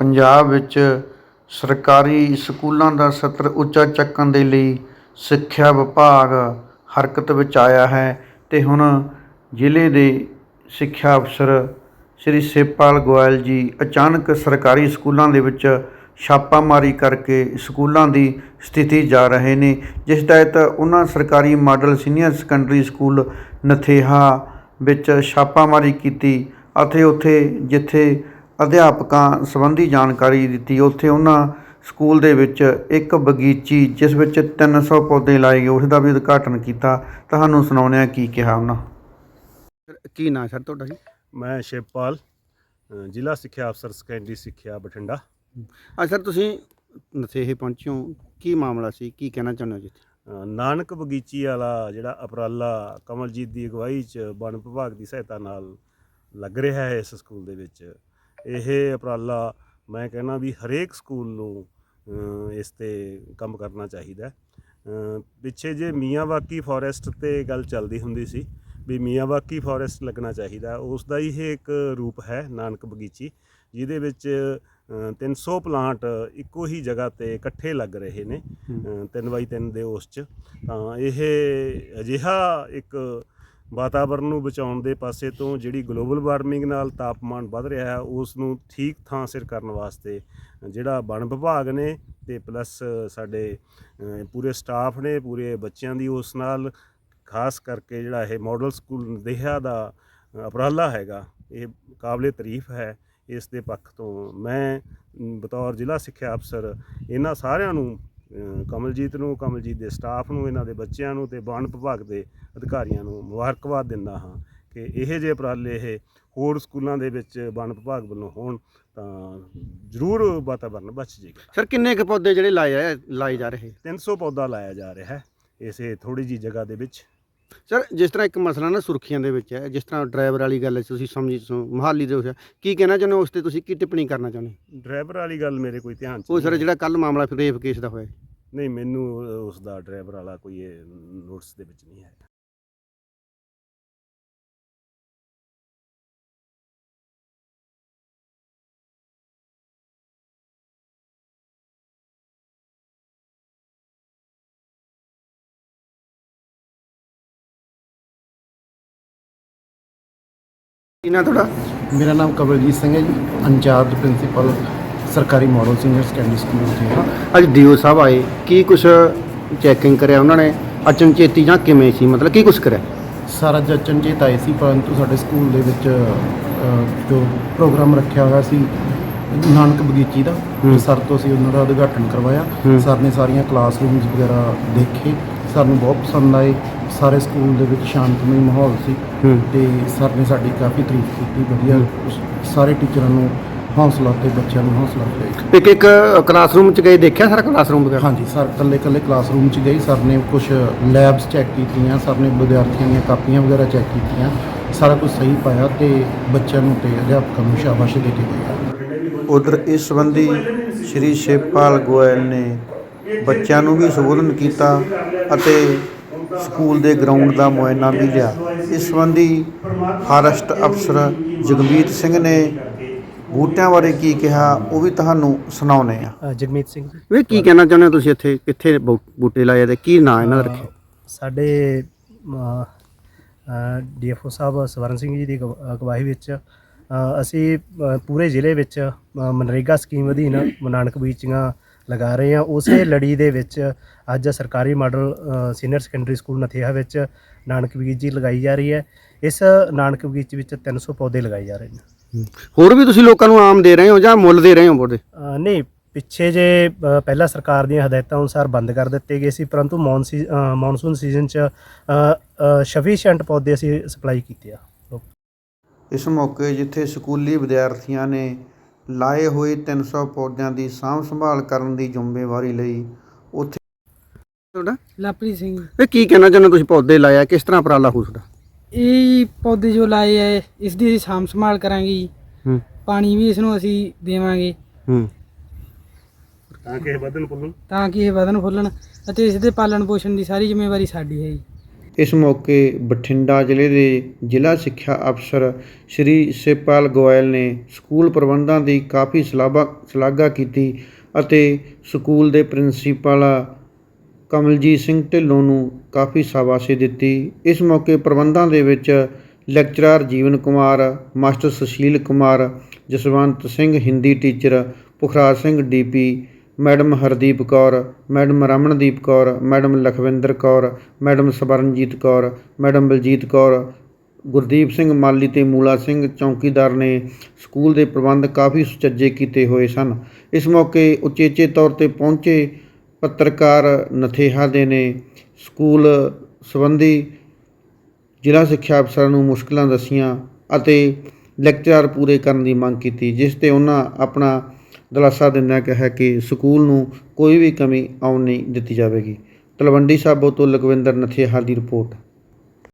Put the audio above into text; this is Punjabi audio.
ਪੰਜਾਬ ਵਿੱਚ ਸਰਕਾਰੀ ਸਕੂਲਾਂ ਦਾ ਸਤਰ ਉੱਚਾ ਚੱਕਣ ਦੇ ਲਈ ਸਿੱਖਿਆ ਵਿਭਾਗ ਹਰਕਤ ਵਿੱਚ ਆਇਆ ਹੈ ਅਤੇ ਹੁਣ ਜ਼ਿਲ੍ਹੇ ਦੇ ਸਿੱਖਿਆ ਅਫਸਰ ਸ਼੍ਰੀ ਸ਼ਿਵਪਾਲ ਗੋਇਲ ਜੀ ਅਚਾਨਕ ਸਰਕਾਰੀ ਸਕੂਲਾਂ ਦੇ ਵਿੱਚ ਛਾਪਾਮਾਰੀ ਕਰਕੇ ਸਕੂਲਾਂ ਦੀ ਸਥਿਤੀ ਜਾ ਰਹੇ ਨੇ, ਜਿਸ ਤਹਿਤ ਉਹਨਾਂ ਸਰਕਾਰੀ model senior secondary school Natheha ਵਿੱਚ ਛਾਪਾਮਾਰੀ ਕੀਤੀ ਅਤੇ ਉੱਥੇ ਜਿੱਥੇ ਅਧਿਆਪਕਾਂ ਸੰਬੰਧੀ ਜਾਣਕਾਰੀ ਦਿੱਤੀ। ਉੱਥੇ ਉਹਨਾਂ ਸਕੂਲ ਦੇ ਵਿੱਚ ਇੱਕ ਬਗੀਚੀ ਜਿਸ ਵਿੱਚ 300 ਪੌਦੇ ਲਾਏ। ਗਏ ਉਸ ਦਾ ਵੀ ਉਦਘਾਟਨ ਕੀਤਾ। ਤੁਹਾਨੂੰ ਸੁਣਾਉਂਦੇ ਹਾਂ ਕੀ ਕਿਹਾ ਉਹਨਾਂ? ਕੀ ਨਾਂ ਸਰ ਤੁਹਾਡਾ ਜੀ? ਮੈਂ ਸ਼ਿਵਪਾਲ ਜ਼ਿਲ੍ਹਾ ਸਿੱਖਿਆ ਅਫਸਰ ਸੈਕੰਡਰੀ ਸਿੱਖਿਆ ਬਠਿੰਡਾ। ਅੱਜ ਸਰ ਤੁਸੀਂ ਨਥੇਹੇ ਪਹੁੰਚੇ ਹੋ। ਕੀ ਮਾਮਲਾ ਸੀ? ਕੀ ਕਹਿਣਾ ਚਾਹੁੰਦੇ ਹੋ ਜੀ? ਨਾਨਕ ਬਗੀਚੀ ਵਾਲਾ ਜਿਹੜਾ ਉਪਰਾਲਾ ਕਮਲਜੀਤ ਦੀ ਅਗਵਾਈ 'ਚ ਵਣ ਵਿਭਾਗ ਦੀ ਸਹਾਇਤਾ ਨਾਲ ਲੱਗ ਰਿਹਾ ਹੈ ਇਸ ਸਕੂਲ ਦੇ ਵਿੱਚ। ਇਹ ਉਪਰਾਲਾ ਮੈਂ ਕਹਿੰਦਾ ਵੀ ਹਰੇਕ ਸਕੂਲ ਨੂੰ ਇਸ ਤੇ ਕੰਮ ਕਰਨਾ ਚਾਹੀਦਾ ਪਿੱਛੇ ਜੇ ਮੀਆਂਵਾਕੀ ਫੋਰੈਸਟ ਤੇ ਗੱਲ ਚੱਲਦੀ ਹੁੰਦੀ ਸੀ ਵੀ ਮੀਆਂਵਾਕੀ ਫੋਰੈਸਟ ਲੱਗਣਾ ਚਾਹੀਦਾ ਉਸ ਦਾ ਹੀ ਇਹ ਇੱਕ ਰੂਪ ਹੈ ਨਾਨਕ ਬਗੀਚੀ ਜਿਹਦੇ ਵਿੱਚ ਅ, 300 ਪਲਾਂਟ ਇੱਕੋ ਹੀ ਜਗ੍ਹਾ ਤੇ ਇਕੱਠੇ ਲੱਗ ਰਹੇ ਨੇ 3x3 ਦੇ ਉਸ ਚ। ਤਾਂ ਇਹ ਅਜਿਹਾ ਇੱਕ ਵਾਤਾਵਰਣ ਨੂੰ ਬਚਾਉਣ ਦੇ ਪਾਸੇ ਤੋਂ ਜਿਹੜੀ ਗਲੋਬਲ ਵਾਰਮਿੰਗ ਨਾਲ ਤਾਪਮਾਨ ਵੱਧ ਰਿਹਾ ਹੈ ਉਸ ਨੂੰ ਠੀਕ ਥਾਂ ਸਿਰ ਕਰਨ ਵਾਸਤੇ ਜਿਹੜਾ ਵਣ ਵਿਭਾਗ ਨੇ ਤੇ ਪਲੱਸ ਸਾਡੇ ਪੂਰੇ ਸਟਾਫ ਨੇ ਪੂਰੇ ਬੱਚਿਆਂ ਦੀ ਉਸ ਨਾਲ ਖਾਸ ਕਰਕੇ ਜਿਹੜਾ ਇਹ ਮਾਡਲ ਸਕੂਲ ਦੇਹਾ ਦਾ ਅ, ਉਪਰਾਲਾ ਹੈਗਾ ਇਹ ਕਾਬਲੇ ਤਾਰੀਫ ਹੈ ਇਸ ਦੇ ਪੱਖ ਤੋਂ ਮੈਂ ਬਤੌਰ ਜ਼ਿਲ੍ਹਾ ਸਿੱਖਿਆ ਅਫਸਰ ਇਹਨਾਂ ਸਾਰਿਆਂ ਨੂੰ ਕਮਲਜੀਤ ਨੂੰ ਕਮਲਜੀਤ ਦੇ ਸਟਾਫ ਨੂੰ ਇਹਨਾਂ ਦੇ ਬੱਚਿਆਂ ਨੂੰ ਤੇ ਵਣ ਵਿਭਾਗ ਦੇ ਅਧਿਕਾਰੀਆਂ ਨੂੰ ਮੁਬਾਰਕਬਾਦ ਦਿੰਦਾ ਹਾਂ ਕਿ ਇਹ ਜਿਹੇ ਉਪਰਾਲੇ ਇਹ ਹੋਰ ਸਕੂਲਾਂ ਦੇ ਵਿੱਚ ਵਣ ਵਿਭਾਗ ਵੱਲੋਂ ਹੋਣ ਤਾਂ ਜ਼ਰੂਰ ਵਾਤਾਵਰਨ ਬਚ ਜਾਏਗਾ। ਸਰ ਕਿੰਨੇ ਕੁ ਪੌਦੇ ਜਿਹੜੇ ਲਾਏ ਆ ਲਾਏ ਜਾ ਰਹੇ? 300 ਪੌਦਾ ਲਾਇਆ ਜਾ ਰਿਹਾ ਹੈ। ਇਸੇ ਥੋੜੀ ਜੀ ਜਗ੍ਹਾ ਦੇ ਵਿੱਚ ਸਰ ਜਿਸ ਤਰ੍ਹਾਂ ਇੱਕ ਮਸਲਾ ਨਾ ਸੁਰਖੀਆਂ ਦੇ ਵਿੱਚ ਹੈ ਜਿਸ ਤਰ੍ਹਾਂ ਡਰਾਈਵਰ ਵਾਲੀ ਗੱਲ ਹੈ ਤੁਸੀਂ ਸਮਝੀ ਸੋ ਮਹਾਲੀ ਦੇ ਉਸ ਕੀ ਕਹਿਣਾ ਚਾਹੁੰਦੇ ਹੋ ਉਸ ਤੇ ਤੁਸੀਂ ਕੀ ਟਿੱਪਣੀ ਕਰਨਾ ਚਾਹੁੰਦੇ? ਡਰਾਈਵਰ ਵਾਲੀ ਗੱਲ ਮੇਰੇ ਕੋਈ ਧਿਆਨ ਚ ਉਹ ਸਰ ਨਹੀਂ ਜਿਹੜਾ ਕੱਲ ਮਾਮਲਾ ਫਿਰ ਰੇਪ ਕੇਸ ਦਾ ਹੋਇਆ ਨਹੀਂ ਮੈਨੂੰ ਉਸ ਦਾ ਡਰਾਈਵਰ ਵਾਲਾ ਕੋਈ ਨੋਟਿਸ ਦੇ ਵਿੱਚ ਨਹੀਂ ਹੈ। ਕੀ ਨਾਂ ਤੁਹਾਡਾ? ਮੇਰਾ ਨਾਮ ਕਵਲਜੀਤ ਸਿੰਘ ਹੈ ਜੀ ਇੰਚਾਰਜ ਪ੍ਰਿੰਸੀਪਲ ਸਰਕਾਰੀ model senior secondary school Ludhiana ਅੱਜ ਡੀਓ ਸਾਹਿਬ ਆਏ ਕੀ ਕੁਛ ਚੈਕਿੰਗ ਕਰਿਆ ਉਹਨਾਂ ਨੇ? ਅਚਨਚੇਤੀ ਜਾਂ ਕਿਵੇਂ ਸੀ? ਮਤਲਬ ਕੀ ਕੁਛ ਕਰਿਆ? ਸਾਰਾ ਜਚਨ ਚੇਤ ਆਏ ਸੀ ਪਰੰਤੂ ਸਾਡੇ ਸਕੂਲ ਦੇ ਵਿੱਚ ਜੋ ਪ੍ਰੋਗਰਾਮ ਰੱਖਿਆ ਹੋਇਆ ਸੀ ਨਾਨਕ ਬਗੀਚੀ ਦਾ ਹੂੰ। ਸਰ ਤੋਂ ਅਸੀਂ ਉਹਨਾਂ ਦਾ ਉਦਘਾਟਨ ਕਰਵਾਇਆ। ਹੂੰ। ਸਰ ਨੇ ਸਾਰੀਆਂ ਕਲਾਸਰੂਮਸ ਵਗੈਰਾ ਦੇਖੇ। ਸਾਨੂੰ ਬਹੁਤ ਪਸੰਦ ਆਏ। ਸਾਰੇ ਸਕੂਲ ਦੇ ਵਿੱਚ ਸ਼ਾਂਤਮਈ ਮਾਹੌਲ ਸੀ ਤੇ ਸਰ ਨੇ ਸਾਡੀ ਕਾਫੀ ਤਾਰੀਫ ਕੀਤੀ ਵਧੀਆ। ਸਾਰੇ ਟੀਚਰਾਂ ਨੂੰ ਹੌਸਲਾ ਤੇ ਬੱਚਿਆਂ ਨੂੰ ਹੌਸਲਾ ਦਿੱਤਾ ਇੱਕ। ਇੱਕ ਕਲਾਸਰੂਮ ਚ ਗਏ ਦੇਖਿਆ ਸਾਰਾ ਕਲਾਸਰੂਮ ਵਗੈਰਾ? ਹਾਂਜੀ ਸਰ ਇਕੱਲੇ ਇਕੱਲੇ ਕਲਾਸਰੂਮ 'ਚ ਗਏ। ਸਰ ਨੇ ਕੁਝ ਲੈਬਸ ਚੈੱਕ ਕੀਤੀਆਂ ਸਰ ਨੇ ਵਿਦਿਆਰਥੀਆਂ ਦੀਆਂ ਕਾਪੀਆਂ ਵਗੈਰਾ ਚੈੱਕ ਕੀਤੀਆਂ। ਸਾਰਾ ਕੁਝ ਸਹੀ ਪਾਇਆ ਤੇ ਬੱਚਿਆਂ ਨੂੰ ਤੇ ਅਧਿਆਪਕਾਂ ਨੂੰ ਸ਼ਾਬਾਸ਼ ਦੇ ਕੇ ਗਏ ਉਧਰ ਇਸ ਸੰਬੰਧੀ ਸ਼੍ਰੀ ਸ਼ਿਵਪਾਲ ਗੋਇਲ ਨੇ ਬੱਚਿਆਂ ਨੂੰ ਵੀ ਸੰਬੋਧਨ ਕੀਤਾ ਅਤੇ ਸਕੂਲ ਦੇ ਗਰਾਊਂਡ ਦਾ ਮੁਆਇਨਾ ਵੀ ਲਿਆ। ਇਸ ਸੰਬੰਧੀ ਫਾਰੈਸਟ ਅਫਸਰ ਜਗਮੀਤ ਸਿੰਘ ਨੇ ਬੂਟਿਆਂ ਬਾਰੇ ਕੀ ਕਿਹਾ ਉਹ ਵੀ ਤੁਹਾਨੂੰ ਸੁਣਾਉਨੇ ਆ ਅ, ਜਗਮੀਤ ਸਿੰਘ ਜੀ। ਵੀ ਕੀ ਕਹਿਣਾ ਚਾਹੁੰਦੇ ਹੋ ਤੁਸੀਂ ਇੱਥੇ ਕਿੱਥੇ ਬੂ- ਬੂਟੇ ਲਾਏ ਤੇ ਕੀ ਨਾਂ ਇਹਨਾਂ ਦਾ ਰੱਖਿਆ? ਸਾਡੇ ਡੀਐਫਓ ਸਾਹਿਬ ਸਵਰਨ ਸਿੰਘ ਜੀ ਦੀ ਅਗਵਾ- ਅਗਵਾਈ ਵਿੱਚ ਅ, ਅਸੀਂ ਅ, ਪੂਰੇ ਜ਼ਿਲ੍ਹੇ ਵਿੱਚ ਅ, ਮਨਰੇਗਾ ਸਕੀਮ ਅਧੀਨ ਨਾਨਕ ਬੀਚੀਆਂ ਲਗਾ ਰਹੇ ਹਾਂ। ਉਸੇ ਲੜੀ ਦੇ ਵਿੱਚ ਅੱਜ ਸਰਕਾਰੀ model senior secondary school Natheha ਵਿੱਚ ਨਾਨਕ ਬਗੀਚੀ ਲਗਾਈ ਜਾ ਰਹੀ ਹੈ। ਇਸ ਨਾਨਕ ਬਗੀਚੀ ਵਿੱਚ 300 ਪੌਦੇ ਲਗਾਏ ਜਾ ਰਹੇ ਨੇ। ਹੋਰ ਵੀ ਤੁਸੀਂ ਲੋਕਾਂ ਨੂੰ ਆਮ ਦੇ ਰਹੇ ਹੋ ਜਾਂ ਮੁੱਲ ਦੇ ਰਹੇ ਹੋ ਪੌਦੇ? ਨਹੀਂ ਪਿੱਛੇ ਜੇ ਪਹਿਲਾਂ ਸਰਕਾਰ ਦੀਆਂ ਹਦਾਇਤਾਂ ਅਨੁਸਾਰ ਬੰਦ ਕਰ ਦਿੱਤੇ ਗਏ ਸੀ ਪਰੰਤੂ ਮੌਨਸੂਨ ਸੀਜ਼ਨ ਚ ਸਫੀਸ਼ੀਐਂਟ ਪੌਦੇ ਅਸੀਂ ਸਪਲਾਈ ਕੀਤੇ ਆ। ਇਸ ਮੌਕੇ ਜਿੱਥੇ ਸਕੂਲੀ ਵਿਦਿਆਰਥੀਆਂ ਨੇ ਲਾਏ ਹੋਏ 300 ਪੌਦਿਆਂ ਦੀ ਸਾਂਭ ਸੰਭਾਲ ਕਰਨ ਦੀ ਜ਼ਿੰਮੇਵਾਰੀ ਲਈ ਉੱਥੇ ਤੁਹਾਡਾ? ਲਵਪ੍ਰੀਤ ਸਿੰਘ। ਵੀ ਕੀ ਕਹਿਣਾ ਚਾਹੁੰਦੇ ਹੋ ਤੁਸੀਂ ਪੌਦੇ ਲਾਇਆ? ਕਿਸ ਤਰ੍ਹਾਂ ਉਪਰਾਲਾ ਹੋ ਤੁਹਾਡਾ ਇਹ ਪੌਦੇ ਜੋ ਲਾਏ ਐ ਇਸ ਦੀ ਅਸੀਂ ਸਾਂਭ ਸੰਭਾਲ ਕਰਾਂਗੇ ਜੀ। ਹੂੰ। ਪਾਣੀ ਵੀ ਇਸ ਨੂੰ ਅਸੀਂ ਦੇਵਾਂਗੇ। ਹੂੰ। ਤਾਂ ਕਿ ਇਹ ਵਧਣ ਫੁੱਲਣ। ਤਾਂ ਕਿ ਇਹ ਵਧਣ ਫੁੱਲਣ ਅਤੇ ਇਸ ਦੇ ਪਾਲਣ ਪੋਸ਼ਣ ਦੀ ਸਾਰੀ ਜ਼ਿੰਮੇਵਾਰੀ ਸਾਡੀ ਹੈ ਜੀ। ਇਸ ਮੌਕੇ ਬਠਿੰਡਾ ਜ਼ਿਲ੍ਹੇ ਦੇ ਜ਼ਿਲ੍ਹਾ ਸਿੱਖਿਆ ਅਫਸਰ ਸ਼੍ਰੀ ਸਿਵਪਾਲ ਗੋਇਲ ਨੇ ਸਕੂਲ ਪ੍ਰਬੰਧਾਂ ਦੀ ਕਾਫੀ ਸ਼ਲਾਬਾ ਸ਼ਲਾਘਾ ਕੀਤੀ ਅਤੇ ਸਕੂਲ ਦੇ ਪ੍ਰਿੰਸੀਪਲ ਕਮਲਜੀਤ ਸਿੰਘ ਢਿੱਲੋਂ ਨੂੰ ਕਾਫੀ ਸ਼ਾਬਾਸ਼ੀ ਦਿੱਤੀ। ਇਸ ਮੌਕੇ ਪ੍ਰਬੰਧਾਂ ਦੇ ਵਿੱਚ lecturer Jeevan Kumar, master Sushil Kumar, Jaswant Singh, Hindi teacher, Pukhraj Singh DP madam Hardeep Kaur, madam Ramandeep Kaur, madam Lakhwinder Kaur, madam Swaranjit Kaur, madam Baljit Kaur, Gurdeep Singh ਮਾਲੀ ਤੇ ਮੂਲਾ ਸਿੰਘ ਚੌਕੀਦਾਰ ਨੇ ਸਕੂਲ ਦੇ ਪ੍ਰਬੰਧ ਕਾਫੀ ਸੁਚੱਜੇ ਕੀਤੇ ਹੋਏ ਸਨ। ਇਸ ਮੌਕੇ ਉਚੇਚੇ ਤੌਰ ਤੇ ਪਹੁੰਚੇ ਪੱਤਰਕਾਰ ਨਥੇਹਾ ਦੇ ਨੇ ਸਕੂਲ ਸੰਬੰਧੀ ਜ਼ਿਲ੍ਹਾ ਸਿੱਖਿਆ ਅਫਸਰ ਨੂੰ ਮੁਸ਼ਕਲਾਂ ਦੱਸੀਆਂ ਅਤੇ ਲੈਕਚਰ ਪੂਰੇ ਕਰਨ ਦੀ ਮੰਗ ਕੀਤੀ, ਜਿਸ ਤੇ ਉਹਨਾਂ ਆਪਣਾ ਦਿਲਾਸਾ ਦਿੰਦਿਆਂ ਕਿਹਾ ਕਿ ਸਕੂਲ ਨੂੰ ਕੋਈ ਵੀ ਕਮੀ ਆਉਣ ਨਹੀਂ ਦਿੱਤੀ ਜਾਵੇਗੀ। ਤਲਵੰਡੀ ਸਾਬੋ ਤੋਂ ਲਖਵਿੰਦਰ ਨਥੇਹਾ ਦੀ ਰਿਪੋਰਟ।